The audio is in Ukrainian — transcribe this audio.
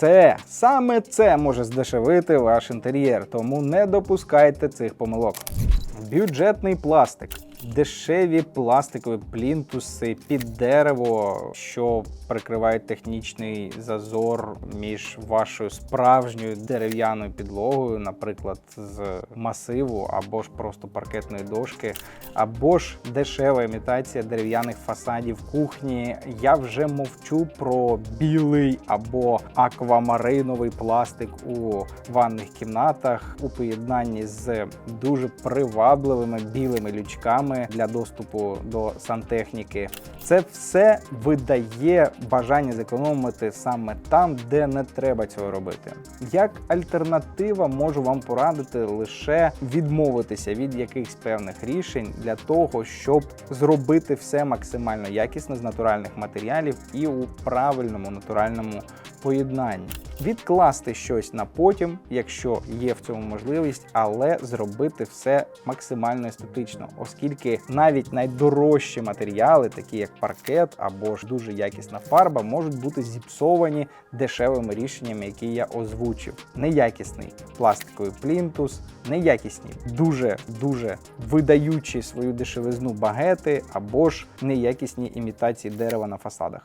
це саме це може здешевити ваш інтер'єр, тому не допускайте цих помилок. Бюджетний пластик. Дешеві пластикові плінтуси під дерево, що прикривають технічний зазор між вашою справжньою дерев'яною підлогою, наприклад, з масиву, або ж просто паркетної дошки, або ж дешева імітація дерев'яних фасадів кухні. Я вже мовчу про білий або аквамариновий пластик у ванних кімнатах у поєднанні з дуже привабливими білими лючками для доступу до сантехніки. Це все видає бажання зекономити саме там, де не треба цього робити. Як альтернатива можу вам порадити лише відмовитися від якихось певних рішень для того, щоб зробити все максимально якісно з натуральних матеріалів і у правильному натуральному поєднанні. Відкласти щось на потім, якщо є в цьому можливість, але зробити все максимально естетично, оскільки навіть найдорожчі матеріали, такі як паркет або ж дуже якісна фарба, можуть бути зіпсовані дешевими рішеннями, які я озвучив. Неякісний пластиковий плінтус, неякісні, дуже дуже видаючі свою дешевизну багети або ж неякісні імітації дерева на фасадах.